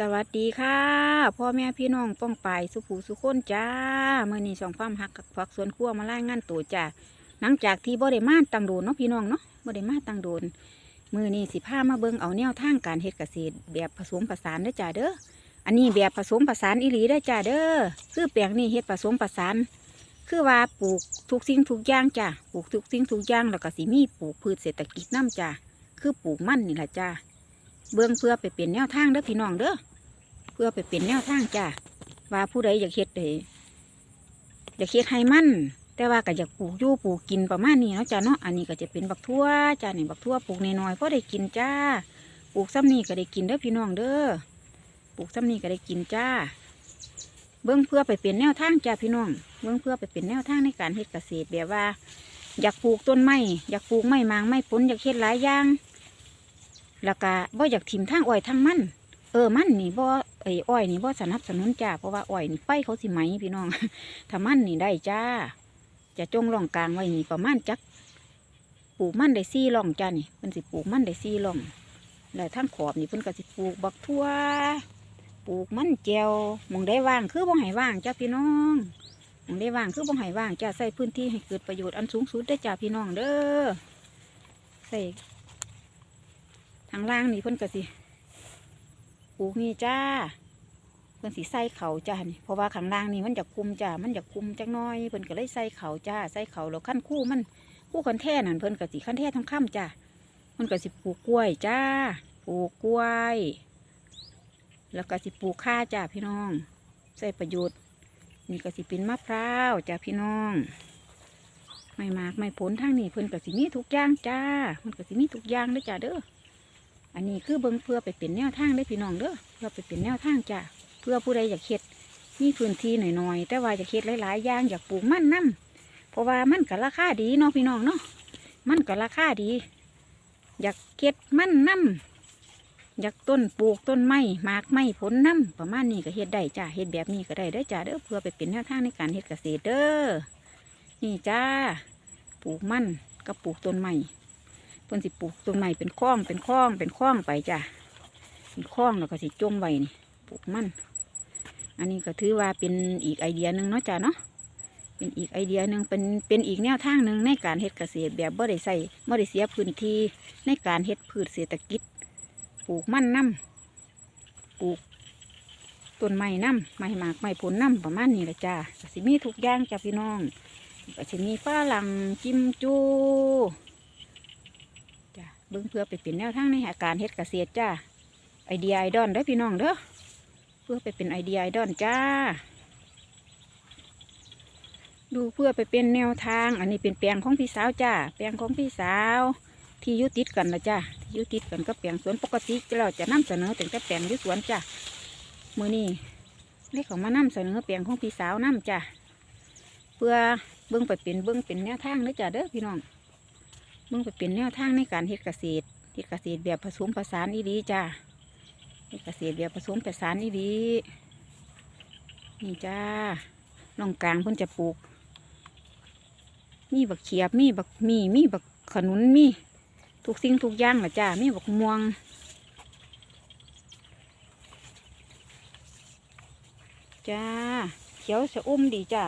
สวัสดีค่ะ พ่อแม่พี่น้องป้องไปายสุภูสุคนจ้าเมื่อนี้สองความหักกับผักสวนครัวมาไล่งานตัวจ้าหลังจากที่บ่ได้มาตังโดนเนาะพี่น้องเนาะบ่ได้มาตังโดนมือนี้สิพามาเบิ่งเอาแนวทางการเฮ็ดเกษตร แบบผสมผสานเด้อจ้าเด้ออันนี้แบบผสมผสานอีหลีได้จ้าเด้อคือแปลงนี้เฮ็ดผสมผสาน คือว่าปลูกทุกสิ่งทุกอย่างจ้าปลูกทุกสิ่งทุกอย่างแล้วก็สิมีปลูกพืชเศรษฐกิจน้ำจ้าคือปลูกมันนี่แหละจ้า เบิ่งเพื่อไปเป็นแนวทางเด้อพี่น้องเด้อเพื่อไปเป็นแนวทางจ้าว่าผู้ใดอยากเฮ็ดเลยอยากเฮ็ดให้มั่นแต่ว่าก็อยากปลูกยู่ปลูกกินประมาณนี้เนาะจ้าเนาะอันนี้ก็จะเป็นบักทั่วจ้านี่บักทั่วปลูกน้อยๆพอได้กินจ้าปลูกซ้ำนี่ก็ได้กินเด้อพี่น้องเด้อปลูกซ้ำนี่ก็ได้กินจ้า เบื้องเพื่อไปเป็นแนวทางจ้าพี่น้อง เบื้องเพื่อไปเป็นแนวทางในการเฮ็ดเกษตรแบบว่า อยากปลูกต้นไม้อยากปลูกไม้มางไม้ผลอยากเฮ็ดหลายอย่าง แล้วก็บ่อยากถิ่มทางอ้อยทางมัน เออมันนี่บ่ไอ้อ้อยนี่บ่สนับสนุนจ้าเพราะว่าอ้อยนี่ไฟเขาสิไหมพี่น้องถ้ามันนี่ได้จ้า จะจงร่องกลางไว้นี่ประมาณจักปลูกมันได้ซี่ร่องจ้านี่เพิ่นสิปลูกมันได้ซี่ร่อง แล้วทางขอบนี่เพิ่นก็สิปลูกบักทั่วปลูกมันแจวมองได้ว่างคือบ่ให้ว่างจ้าพี่น้องมองได้ว่างคือบ่ให้ว่างจ้าใส่พื้นที่ให้เกิดประโยชน์อันสูงสุดได้จ้าพี่น้องเด้อใส่างล่างนี่เพิ่นก็สิปลูกนี่จ้า เพิ่นสิใส่เขาจ้านี่เพราะว่าข้างล่างนี่มันจะคุมจ้า มันจะคุมจักหน้อย เพิ่นก็เลยใส่เขาจ้า ใส่เขาแล้วขั้นคู่มันคู่คันแท่นั่นเพิ่นก็สิขั้นแท่ทั้งค่ำจ้าเพิ่นก็สิปลูกกล้วยจ้า ปลูกกล้วย แล้วก็สิปลูกข้าจ้าพี่น้อง ใส่ประโยชน์ นี่ก็สิเป็นมะพร้าวจ้าพี่น้องไม่มากไม่ผลทางนี้เพิ่นก็สิมีทุกอย่างจ้า มันก็สิมีทุกอย่างเด้อจ้าเด้อ อันนี้คือเบิ้งเพื่อไปเป็นแนวทางได้พี่น้องเด้อเพื่อไปเป็นแนวทางจ้ะเพื่อผู้ใดอยากเฮ็ดมีพื้นที่หน่อยๆแต่ว่าอยากเฮ็ดหลายๆอย่างอยากปลูกมันนํเพราะว่ามันก็ราคาดีเนาะพี่น้องเนาะมันก็ราคาดี อยากเฮ็ดมันนํอยากต้นปลูกต้นไม้หมากไม้ผลนํประมาณนี้ก็เฮ็ดได้จ้ะเฮ็ดแบบนี้ก็ได้ได้จ้ะเด้อเพื่อไปเป็นแนวทางในการเฮ็ดเกษตรเด้อนี่จ้าปลูกมันกับปลูกต้นไม้ เพิ่นสิปลูกต้นไม้เป็นคล้องเป็นคล้องเป็นคล้องไปจ้ะเป็นคล้องแล้วก็สิจมไว้นี่ปลูกมัน อันนี้ก็ถือว่าเป็นอีกไอเดียหนึ่งเนาะจ้ะเนาะเป็นอีกไอเดียหนึ่งเป็นเป็นอีกแนวทางหนึ่งในการเฮ็ดเกษตรแบบบ่ได้ใส่บ่ได้เสียพื้นที่ในการเฮ็ดพืชเศรษฐกิจ ปลูกมันน้ำปลูกต้นไม้น้ำไม้หมากไม้ผลน้ำประมาณนี้ละจ้ะสิมีทุกอย่างจ้ะพี่น้องก็สิมีฝรั่งกิมจูจ้ะเบิ่งเพื่อไปเป็นแนวทางในการเฮ็ดเกษตรจ้าไอเดียไอดอนเด้อพี่น้องเด้อเพื่อไปเป็นไอเดียไอดอนจ้า ดูเพื่อไปเป็นแนวทาง อันนี้เป็นแปลงของพี่สาวจ้าแปลงของพี่สาว ที่ยุติดกันนะจ้าที่ยุติดกันก็แปลงสวนปกติเราจะนำเสนอถึงแต่แปลงยุสวนจ้ามือนี้ได้เขามานำเสนอแปลงของพี่สาวนํจ้าเพื่อเบิ่งไปเป็นเบิ่งเป็นแนวทางเด้อจ้าเด้อพี่น้อง มึงไปเป็นแนวทางในการเฮ็ดเกษตรเฮ็ดเกษตรแบบผสมผสานอีดีจ้าเฮ็ดเกษตรแบบผสมผสานอีดีนี่จ้าล่องกลางเพิ่นจะปลูก มีบักเขียบมีบักมีมีบักขนุนมีทุกสิ่งทุกอย่างละจ้ามีบักม่วงจ้าเขียวชะอุ้มดีจ้า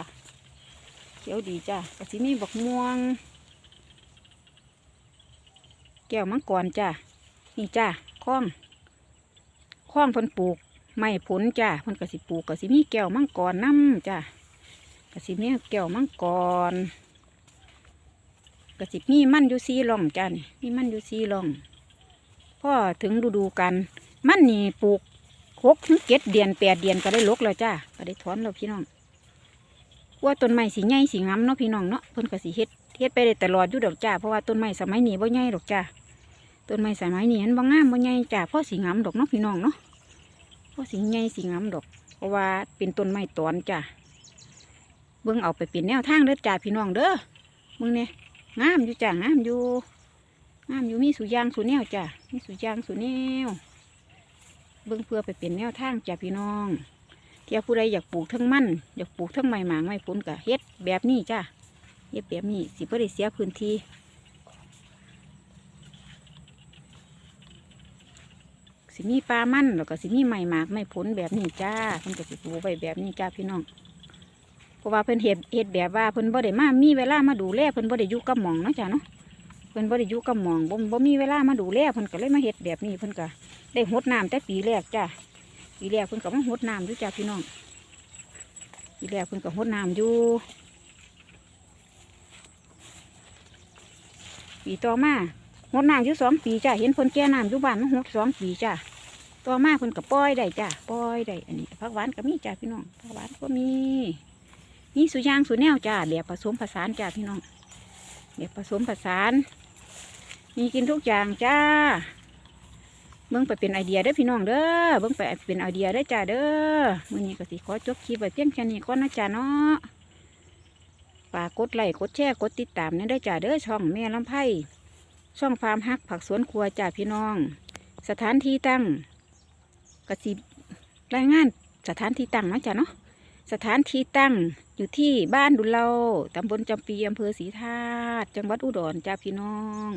เขียวดีจ้าก็สิมีบักม่วง แก้วมังกรจ้านี่จ้าคล้องคล้องพิ่นปลูกไม้ผลจ้าพิ่นก็สิปลูกก็สิมีแก้วมังกรน้ำจ้าก็สิมีแก้วมังกรก็สิมีมันอยู่ซีร่องจ้านี่มีมันอยู่ซีร่องพ่อถึงฤดูกัน มันนี่ปลูกหกถึงเจ็ดเดือนแปดเดือนก็ได้ลกแล้วจ้าก็ได้ถอนแล้วพี่น้อง ว่าต้นไม้สีใหญ่สีงามเนาะพี่น้องเนาะเพิ่นก็สิเฮ็ดเฮ็ดไปได้ตลอดอยู่ดอกจ้าเพราะว่าต้นไม้สมัยนี้บ่ใหญ่ดอกจ้าต้นไม้สมัยนี้มันบ่งามบ่ใหญ่จ้าเพราะสีงามดอกเนาะพี่น้องเนาะเพราะสีใหญ่สีงามดอก เพราะว่าเป็นต้นไม้ตอนจ้าเบิ่งเอาไปเป็นแนวทางเด้อจ้าพี่น้องเด้อมึงเนี่ยงามอยู่จ้างามอยู่งามอยู่มีสุยางสุแนวจ้ามีสุยางสุแนวเบิ่งเพื่อไปเป็นแนวทางจ้าพี่น้อง เที่ยผู้ใดอยากปลูกทั้งมันอยากปลูกทั้งไม้หมางไม้ผลก็เฮ็ดแบบนี้จ้าเย็บแบบนี้สิบ่ได้เสียพื้นที่สิมีปลามันแล้วก็สิมีไม้หมากไม้ผลแบบนี้จ้าเพิ่นก็สิปลูกไว้แบบนี้จ้าพี่น้องเพราะว่าเพิ่นเฮ็ดเฮ็ดแบบว่าเพิ่นบ่ได้มามีเวลามาดูแลเพิ่นบ่ได้อยู่กับหมองเนาะจ้าเนาะเพิ่นบ่ได้อยู่กับหมองบ่บ่มีเวลามาดูแลเพิ่นก็เลยมาเฮ็ดแบบนี้เพิ่นก็ได้หดน้ำแต่ปีแรกจ้า ปีแรกเพิ่นก็มาหดน้ำอยู่จ้าพี่น้องปีแรกเพิ่นก็หดน้ำอยู่ ปีต่อมาหดน้ำอยู่สองปีจ้าเห็นเพิ่นแก่น้ำอยู่บ้านมาหดสองปีจ้าต่อมาเพิ่นก็ปล่อยได้จ้าปล่อยได้ อันนี้ผักหวานก็มีจ้าพี่น้องผักหวานก็มีมีสุอยางสุแนวจ้าแบบผสมผสานจ้าพี่น้องแบบผสมผสาน มีกินทุกอย่างจ้า เบิ่งไปเป็นไอเดียเด้อพี่น้องเด้อเบิ่งไปเป็นไอเดียเด้อจ้าเด้อมื้อนี้ก็สิขอจบคลิปไว้เพียงแค่นี้ก่อนนะจ้าเนาะฝากกดไลค์กดแชร์กดติดตามนั่นได้จ้าเด้อช่องแม่ลำไผ่ช่องฟาร์มฮักผักสวนครัวจ้าพี่น้อง สถานที่ตั้งกสิรายงานสถานที่ตั้งนะจ้าเนาะสถานที่ตั้งอยู่ที่บ้านดุเลาตำบลจำปีอำเภอศรีธาตุจังหวัดอุดรจ้าพี่น้อง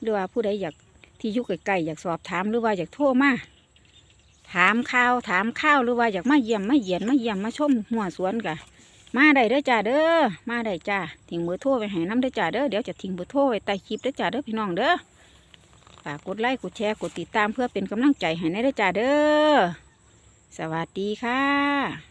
หรือว่าผู้ใดอยาก ที่อยู่ไกล้ๆอยากสอบถามหรือว่าอยากโทรมาถามข่าวถามข้าวหรือว่าอยากมาเยี่ยมมาเยียนมาเยี่ยมมาชมหัวสวนกะมาได้เด้อจ้าเด้อมาได้จ้าทิ้งเบอร์โทรไปให้น้ำเด้อจ้าเด้อเดี๋ยวจะทิ้งเบอร์โทรไว้ใต้คลิปเด้อจ้าเด้อพี่น้องเด้อฝากกดไลค์กดแชร์กดติดตามเพื่อเป็นกำลังใจให้ในเด้อจ้าเด้อสวัสดีค่ะ